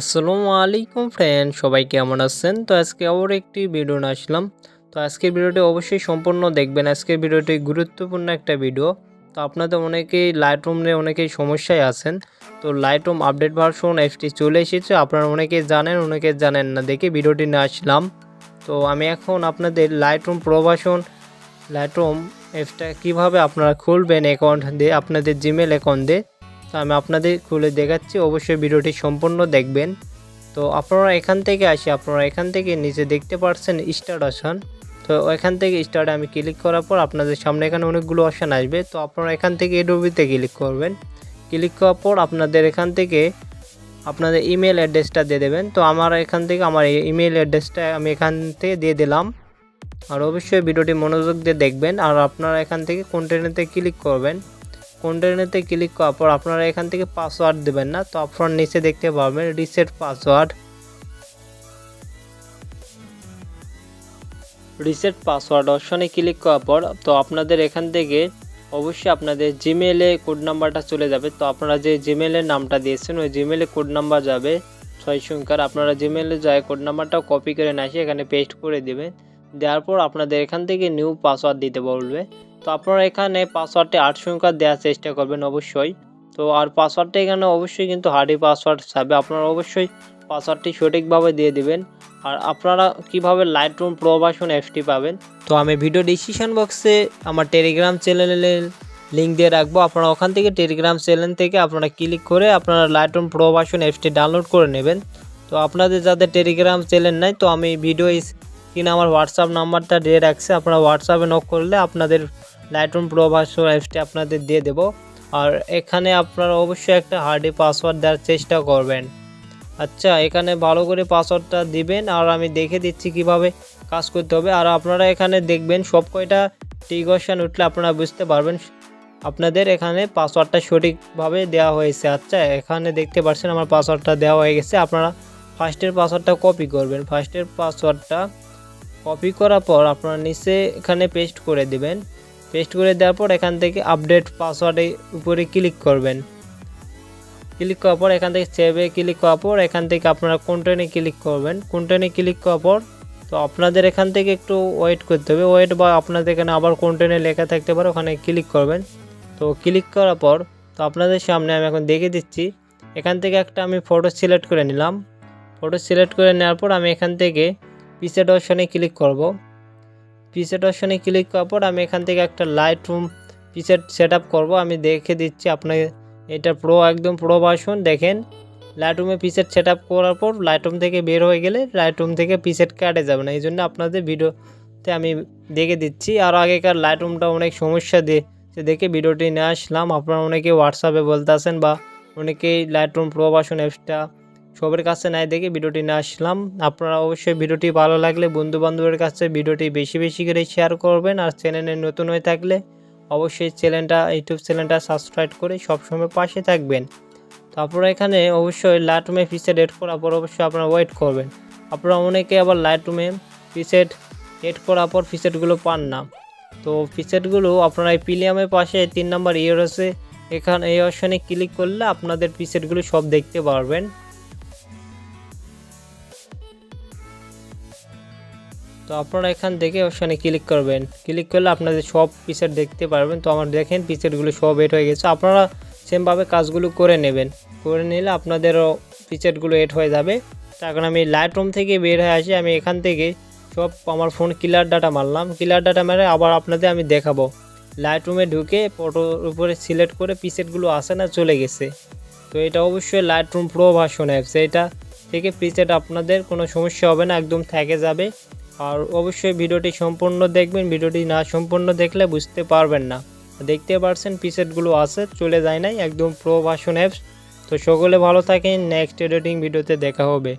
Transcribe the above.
আসসালামু আলাইকুম ফ্রেন্ড, সবাই কেমন আছেন? তো আজকে আবার একটি ভিডিও নিয়ে আসলাম। তো আজকের ভিডিওটি অবশ্যই সম্পূর্ণ দেখবেন। আজকের ভিডিওটি গুরুত্বপূর্ণ একটা ভিডিও। তো আপনাদের অনেকেই লাইট রুম নিয়ে অনেকেই সমস্যায় আছেন। তো লাইট রুম আপডেট ভার্সন এফটি চলে এসেছে। আপনারা অনেকেই জানেন অনেকে জানেন না। দেখে ভিডিওটি নিয়ে আসলাম। তো আমি এখন আপনাদের লাইট রুম প্রবাসন লাইট রুম এফটা কীভাবে আপনারা খুলবেন অ্যাকাউন্ট দিয়ে, আপনাদের জিমেল অ্যাকাউন্ট দিয়ে তো আমি আপনাদের খুলে দেখাচ্ছি। অবশ্যই ভিডিওটি সম্পূর্ণ দেখবেন। তো আপনারা এখান থেকে আসি, আপনারা এখান থেকে নিচে দেখতে পাচ্ছেন স্টার্ট অপশন তো এখান থেকে স্টার্টে আমি ক্লিক করার পর আপনাদের সামনে এখানে অনেকগুলো অপশান আসবে। তো আপনারা এখান থেকে এডোবিতে ক্লিক করবেন। ক্লিক করার পর আপনাদের এখান থেকে আপনাদের ইমেল অ্যাড্রেসটা দিয়ে দেবেন। তো আমার এখান থেকে আমার ইমেল অ্যাড্রেসটা আমি এখান থেকে দিয়ে দিলাম। আর অবশ্যই ভিডিওটি মনোযোগ দিয়ে দেখবেন। আর আপনারা এখান থেকে কন্টেন্টতে ক্লিক করবেন। কন্টেন্টতে ক্লিক করার পর আপনারা এখান থেকে পাসওয়ার্ড দেবেন না। তো আপনার নিচে দেখতে পাবেন রিসেট পাসওয়ার্ড রিসেট পাসওয়ার্ড অপশনে ক্লিক করার পর তো আপনাদের এখান থেকে অবশ্যই আপনাদের জিমেলে কোড নাম্বারটা চলে যাবে। তো আপনারা যে জিমেলের নামটা দিয়েছেন, ওই জিমেলে কোড নাম্বার যাবে ছয় সংখ্যার। আপনারা জিমেলে যায় কোড নাম্বারটাও কপি করে না এসে এখানে পেস্ট করে দেবেন। দেওয়ার পর আপনাদের এখান থেকে নিউ পাসওয়ার্ড দিতে বলবে। তো আপনারা এখানে পাসওয়ার্ডটি আট সংখ্যা দেওয়ার চেষ্টা করবেন অবশ্যই। তো আর পাসওয়ার্ডটা এখানে অবশ্যই কিন্তু হার্ডি পাসওয়ার্ড হিসাবে আপনারা অবশ্যই পাসওয়ার্ডটি সঠিকভাবে দিয়ে দিবেন। আর আপনারা কীভাবে লাইট রুম প্রবাসন অ্যাপটি পাবেন, তো আমি ভিডিও ডিসক্রিপশন বক্সে আমার টেলিগ্রাম চ্যানেলের লিঙ্ক দিয়ে রাখব। আপনারা ওখান থেকে টেলিগ্রাম চ্যানেল থেকে আপনারা ক্লিক করে আপনারা লাইট রুম প্রবাসন অ্যাপটি ডাউনলোড করে নেবেন। তো আপনাদের যাদের টেলিগ্রাম চ্যানেল নাই, তো আমি ভিডিও কিনা আমার হোয়াটসঅ্যাপ নাম্বারটা দিয়ে রাখছে। আপনারা হোয়াটসঅ্যাপে নক করলে আপনাদের লাইটরুম প্রো ভার্সন অ্যাপসটি আপনাদের দিয়ে দেব। আর এখানে আপনারা অবশ্যই একটা হার্ডি পাসওয়ার্ড দেওয়ার চেষ্টা করবেন। আচ্ছা এখানে ভালো করে পাসওয়ার্ডটা দিবেন আর আমি দেখে দিচ্ছি কীভাবে কাজ করতে হবে। আর আপনারা এখানে দেখবেন সব কয়টা টিকশন উঠলে আপনারা বুঝতে পারবেন। আপনাদের এখানে পাসওয়ার্ডটা সঠিকভাবে দেওয়া হয়েছে। আচ্ছা এখানে দেখতে পাচ্ছেন আমার পাসওয়ার্ডটা দেওয়া হয়ে গেছে। আপনারা ফার্স্টের পাসওয়ার্ডটা কপি করবেন। ফার্স্টের পাসওয়ার্ডটা কপি করার পর আপনারা নিচে এখানে পেস্ট করে দিবেন। পেস্ট করে দেওয়ার পর এখান থেকে আপডেট পাসওয়ার্ডের উপরে ক্লিক করবেন। ক্লিক করার পর এখান থেকে সেভে ক্লিক করার পর এখান থেকে আপনারা কন্টেনে ক্লিক করবেন। কন্টেনে ক্লিক করার পর তো আপনাদের এখান থেকে একটু ওয়েট করতে হবে। ওয়েট বা আপনাদের এখানে আবার কন্টেনে লেখা থাকতে পারে, ওখানে ক্লিক করবেন। তো ক্লিক করার পর তো আপনাদের সামনে আমি এখন দেখে দিচ্ছি। এখান থেকে একটা আমি ফটো সিলেক্ট করে নিলাম। ফটো সিলেক্ট করে নেওয়ার পর আমি এখান থেকে পিসেট অপশনে ক্লিক করব। পিসেট অপশনে ক্লিক করার পর আমি এখান থেকে একটা Lightroom preset set up করব। আমি দেখে দিচ্ছি আপনাকে এটা প্রো একদম প্রো ভার্সন দেখেন লাইট রুমে পিসেট সেট আপ করার পর লাইট রুম থেকে বের হয়ে গেলে লাইট রুম থেকে পিসেট কাটে যাবে না। এই জন্য আপনাদের ভিডিওতে আমি দেখে দিচ্ছি। আর আগেকার লাইট রুমটা অনেক সমস্যা দিয়ে দেখে ভিডিওটি নিয়ে আসলাম। আপনারা অনেকে হোয়াটসঅ্যাপে বলতে আসেন বা অনেকেই লাইট রুম প্রো ভার্সন অ্যাপসটা সবার কাছে নাই দেখে ভিডিওটি নিয়ে আসলাম। আপনারা অবশ্যই ভিডিওটি ভালো লাগলে বন্ধু বান্ধবের কাছে ভিডিওটি বেশি বেশি করে শেয়ার করবেন আর চ্যানেলে নতুন হয়ে থাকলে অবশ্যই চ্যানেলটা ইউটিউব চ্যানেলটা সাবস্ক্রাইব করে সবসময় পাশে থাকবেন। তো আপনারা এখানে অবশ্যই লাইটরুমে ফিসেট এড করার পর অবশ্যই আপনারা ওয়েট করবেন। আপনারা অনেকে আবার লাইটরুমে ফিসেট এড করার পর ফিসেটগুলো পান না। তো ফিসেটগুলো আপনারা এই প্রিলিয়ামের পাশে তিন নম্বর ইয়ের আছে। এখানে, এই অপশানে ক্লিক করলে আপনাদের পিসেটগুলো সব দেখতে পারবেন। তো আপনারা এখান থেকে অপশানে ক্লিক করবেন। ক্লিক করলে আপনাদের সব পিসেট দেখতে পারবেন, তো আমার দেখেন পিসেটগুলো সব এড হয়ে গেছে। আপনারা সেমভাবে কাজগুলো করে নেবেন। করে নিলে আপনাদেরও পিসেটগুলো এড হয়ে যাবে। এখন আমি লাইট রুম থেকে বের হয়ে আসি। আমি এখান থেকে সব আমার ফোন ক্লিয়ার ডাটা মারলাম। ক্লিয়ার ডাটা মেরে আবার আপনাদের আমি দেখাবো। লাইট রুমে ঢুকে ফটোর উপরে সিলেক্ট করে পিসেটগুলো আসে না, চলে গেছে। তো এটা অবশ্যই Lightroom pro version apps এটা থেকে পিসেট আপনাদের কোনো সমস্যা হবে না, একদম থেকে যাবে। আর অবশ্যই ভিডিওটি সম্পূর্ণ দেখবেন। ভিডিওটি না সম্পূর্ণ দেখলে বুঝতে পারবেন না। দেখতে পারছেন পিসেটগুলো আছে, চলে যায় নাই, একদম প্রো ভাষণ অ্যাপস তো সকলে ভালো থাকেন নেক্সট এডিটিং ভিডিওতে দেখা হবে।